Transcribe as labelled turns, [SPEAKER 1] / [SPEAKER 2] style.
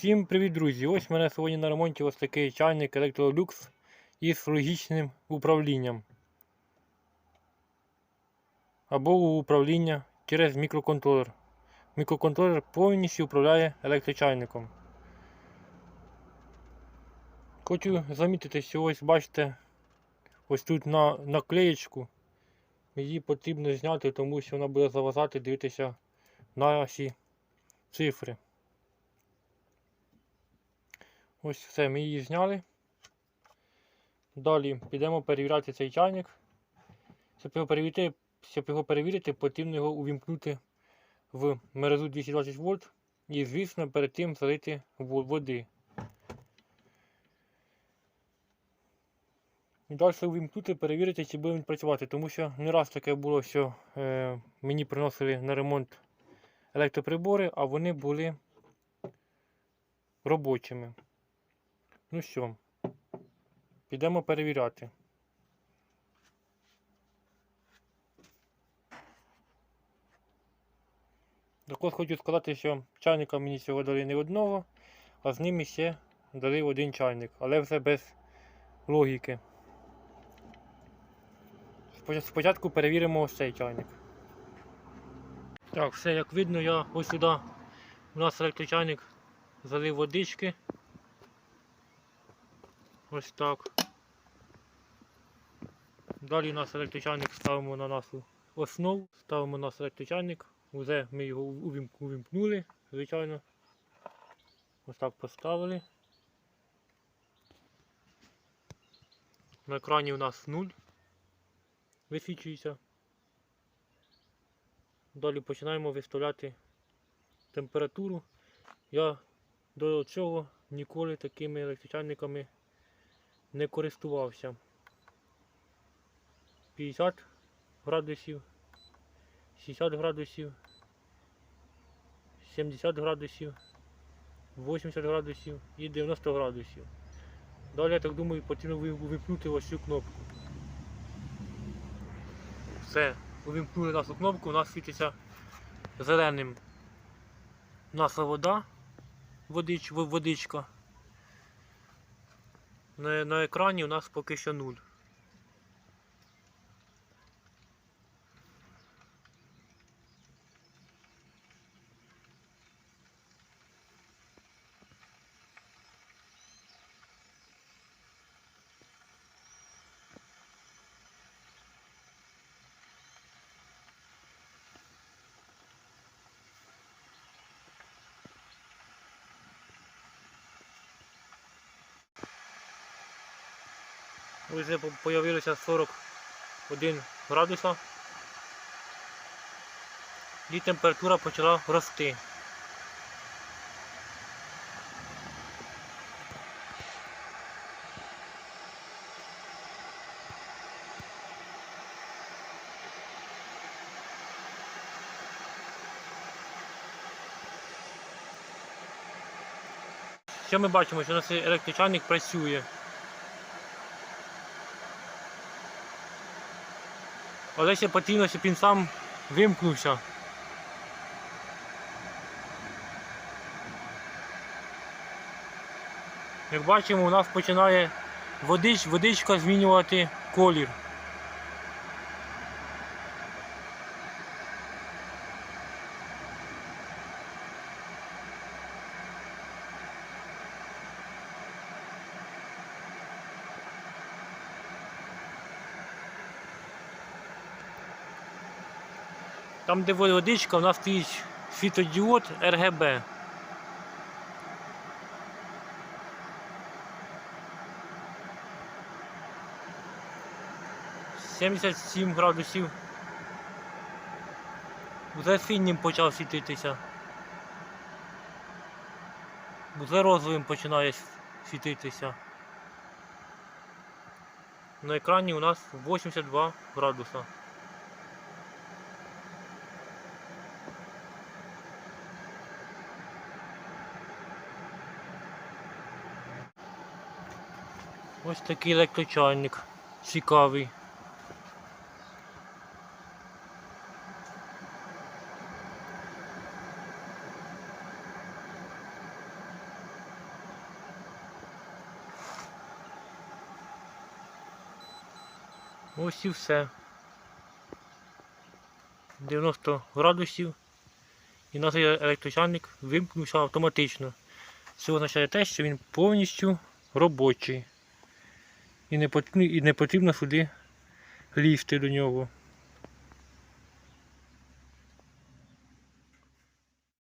[SPEAKER 1] Всім привіт, друзі! Ось в мене сьогодні на ремонті ось такий чайник Electrolux із логічним управлінням. Або управління через мікроконтролер. Мікроконтролер повністю управляє електрочайником. Хочу замітити, що ось бачите, ось тут на наклеєчку. Її потрібно зняти, тому що вона буде заважати дивитися наші цифри. Ось все, ми її зняли. Далі підемо перевіряти цей чайник. Щоб його перевірити, щоб його перевірити, потрібно його увімкнути в мережу 220 вольт і, звісно, перед тим залити води. І далі увімкнути, перевірити, чи буде він працювати, тому що не раз таке було, що е, мені приносили на ремонт електроприбори, а вони були робочими. Ну що, підемо перевіряти. Також хочу сказати, що чайника мені цього дали не одного, а з ними ще дали один чайник, але все без логіки. Спочатку перевіримо ось цей чайник. Так, все як видно, я ось сюди у нас електрочайник залив водички. Ось так. Далі у нас електрочайник ставимо на нашу основу, ставимо наш електрочайник, вже ми його увімкнули, звичайно. Ось так поставили. На екрані у нас 0 висвічується. Далі починаємо виставляти температуру. Я до цього ніколи такими електрочайниками не користувався. 50 градусів, 60 градусів, 70 градусів, 80 градусів і 90 градусів. Далі, я так думаю, потрібно ви- увімкнути ось цю кнопку. Все, увімкнули нашу кнопку, у нас світиться зеленим наша вода, водич, водичка. На, на екрані у нас поки що 0. Вже по- появилося 41 градуса. І температура почала рости. Що ми бачимо, що у нас електрочайник працює. Але ще потрібно, щоб він сам вимкнувся. Як бачимо, у нас починає водич, водичка змінювати колір. Там, де водичка, у нас стоїть світодіод RGB. Сімдесят сім градусів. Вже синім почав світитися. Вже розовим починає світитися. На екрані у нас 82 градуса. Ось такий електрочайник цікавий. Ось і все. 90 градусів і наш електрочайник вимкнувся автоматично. Це означає те, що він повністю робочий. І не потрібно, і не потрібно сюди лізти до нього.